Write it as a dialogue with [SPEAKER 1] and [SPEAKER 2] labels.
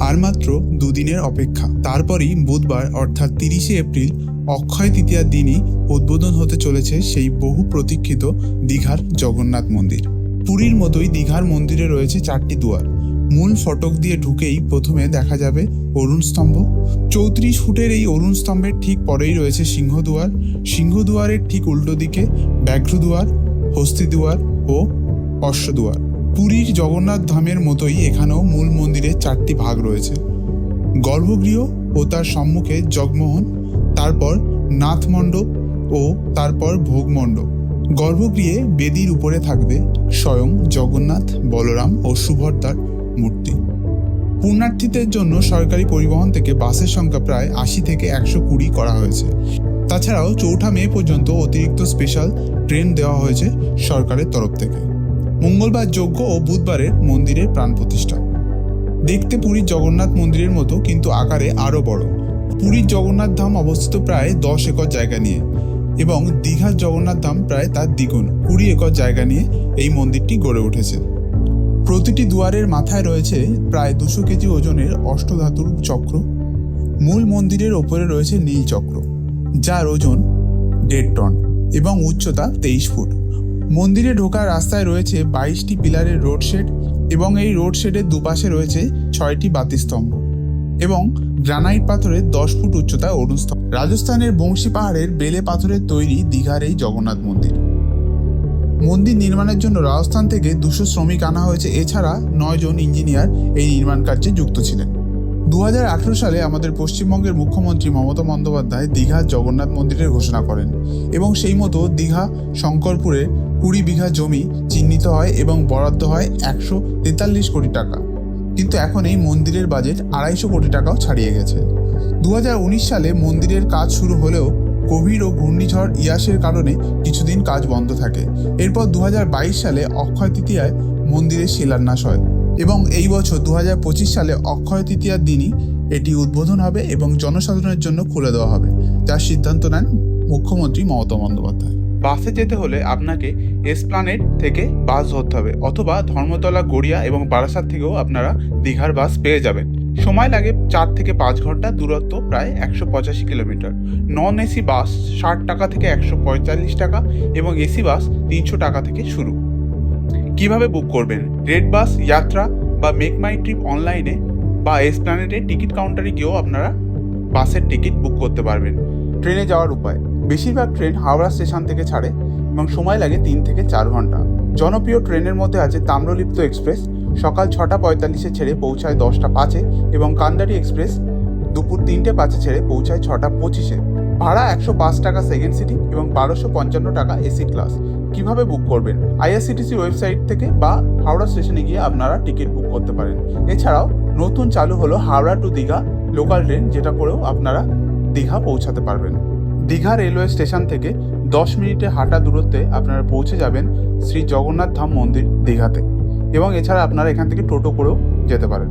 [SPEAKER 1] আর মাত্র দুদিনের অপেক্ষা। তারপরই বুধবার, অর্থাৎ তিরিশে এপ্রিল, অক্ষয় তৃতীয়ার দিনই উদ্বোধন হতে চলেছে সেই বহু প্রতীক্ষিত দীঘার জগন্নাথ মন্দির। পুরীর মতোই দীঘার মন্দিরে রয়েছে চারটি দুয়ার। মূল ফটক দিয়ে ঢুকেই প্রথমে দেখা যাবে অরুণ স্তম্ভ। চৌত্রিশ ফুটের এই অরুণ স্তম্ভের ঠিক পরেই রয়েছে সিংহদুয়ার সিংহদুয়ারের ঠিক উল্টো দিকে ব্যাঘ্রদুয়ার হস্তিদুয়ার ও অশ্বদুয়ার পুরীর জগন্নাথ ধামের মতোই এখানেও মূল মন্দিরের চারটি ভাগ রয়েছে। গর্ভগৃহ ও তার সম্মুখে জগমোহন, তারপর নাথ মণ্ডপ ও তারপর ভোগমণ্ডপ। গর্ভগৃহে বেদির উপরে থাকবে স্বয়ং জগন্নাথ, বলরাম ও সুভদ্রার মূর্তি। পুণ্যার্থীদের জন্য সরকারি পরিবহন থেকে বাসের সংখ্যা প্রায় আশি থেকে একশো কুড়ি করা হয়েছে। তাছাড়াও চৌঠা মে পর্যন্ত অতিরিক্ত স্পেশাল ট্রেন দেওয়া হয়েছে সরকারের তরফ থেকে। মঙ্গলবার যজ্ঞ ও বুধবারের মন্দিরের প্রাণ প্রতিষ্ঠা দেখতে পুরীর জগন্নাথ মন্দিরের মতো, কিন্তু আকারে আরও বড়। পুরীর জগন্নাথ ধাম অবস্থিত প্রায় দশ একর জায়গা নিয়ে এবং দীঘার জগন্নাথ ধাম প্রায় তার দ্বিগুণ, কুড়ি একর জায়গা নিয়ে এই মন্দিরটি গড়ে উঠেছে। প্রতিটি দুয়ারের মাথায় রয়েছে প্রায় দুশো কেজি ওজনের অষ্টধাতুর চক্র। মূল মন্দিরের ওপরে রয়েছে নীল চক্র, যার ওজন দেড় টন এবং উচ্চতা তেইশ ফুট। মন্দিরে ঢোকার রাস্তায় রয়েছে বাইশটি পিলারের রোড শেড এবং এই রোড শেডের দুপাশে রয়েছে ছয়টি বাতিস্তম্ভ এবং গ্রানাইট পাথরের দশ ফুট উচ্চতায় অরুণস্তম্ভ রাজস্থানের বংশী পাহাড়ের বেলে পাথরের তৈরি দীঘার এই জগন্নাথ মন্দির। মন্দির নির্মাণের জন্য রাজস্থান থেকে দুশো শ্রমিক আনা হয়েছে। এছাড়া নয় জন ইঞ্জিনিয়ার এই নির্মাণ কার্যে যুক্ত ছিলেন। দু হাজার আঠেরো সালে আমাদের পশ্চিমবঙ্গের মুখ্যমন্ত্রী মমতা বন্দ্যোপাধ্যায় দীঘার জগন্নাথ মন্দিরের ঘোষণা করেন এবং সেই মতো দীঘা, শঙ্করপুরে কুড়ি বিঘা জমি চিহ্নিত হয় এবং বরাদ্দ হয় একশো তেতাল্লিশ কোটি টাকা। কিন্তু এখন এই মন্দিরের বাজেট আড়াইশো কোটি টাকাও ছাড়িয়ে গেছে। দু হাজার উনিশ সালে মন্দিরের কাজ শুরু হলেও কোভিড ও ঘূর্ণিঝড় ইয়াসের কারণে কিছুদিন কাজ বন্ধ থাকে। এরপর দু হাজার বাইশ সালে অক্ষয় তৃতীয়ায় মন্দিরের শিলান্যাস হয় এবং এই বছর দু হাজার পঁচিশ সালে অক্ষয় তৃতীয়ার দিনই এটি উদ্বোধন হবে এবং জনসাধারণের জন্য খুলে দেওয়া হবে। যার সিদ্ধান্ত নেন মুখ্যমন্ত্রী মমতা বন্দ্যোপাধ্যায়।
[SPEAKER 2] বাসে যেতে হলে আপনাকে এসপ্লানেড থেকে বাস ধরতে হবে অথবা ধর্মতলা, গড়িয়া এবং বারাসাত থেকেও আপনারা দীঘার বাস পেয়ে যাবেন। সময় লাগে চার থেকে পাঁচ ঘণ্টা, দূরত্ব প্রায় একশো পঁচাশি কিলোমিটার। নন এসি বাস ষাট টাকা থেকে একশো পঁয়তাল্লিশ টাকা এবং এসি বাস তিনশো টাকা থেকে শুরু। কীভাবে বুক করবেন? রেড বাস, যাত্রা বা মেক মাই ট্রিপ অনলাইনে বা এসপ্লানেডে টিকিট কাউন্টারে গিয়েও আপনারা বাসের টিকিট বুক করতে পারবেন। ট্রেনে যাওয়ার উপায়। বেশিরভাগ ট্রেন হাওড়া স্টেশন থেকে ছাড়ে এবং সময় লাগে তিন থেকে চার ঘণ্টা। জনপ্রিয় ট্রেনের মধ্যে আছে তাম্রলিপ্ত এক্সপ্রেস। সকাল ছটা পঁয়তাল্লিশে ছেড়ে পৌঁছায় দশটা পাঁচে এবং কান্দারি এক্সপ্রেস দুপুর তিনটে পাঁচে ছেড়ে পৌঁছায় ছটা পঁচিশে। ভাড়া একশো পাঁচ টাকা সেকেন্ড সিটি এবং বারোশো পঞ্চান্ন টাকা এসি ক্লাস কীভাবে বুক করবেন? আইআরসিটিসি ওয়েবসাইট থেকে বা হাওড়া স্টেশনে গিয়ে আপনারা টিকিট বুক করতে পারেন। এছাড়াও নতুন চালু হলো Howrah to Digha local train যেটা করেও আপনারা দীঘা পৌঁছাতে পারবেন। দীঘা রেলওয়ে স্টেশন থেকে দশ মিনিটে হাঁটা দূরত্বে আপনারা পৌঁছে যাবেন শ্রী জগন্নাথ ধাম মন্দির দীঘাতে। এবং এছাড়া আপনারা এখান থেকে টোটো করেও যেতে পারেন।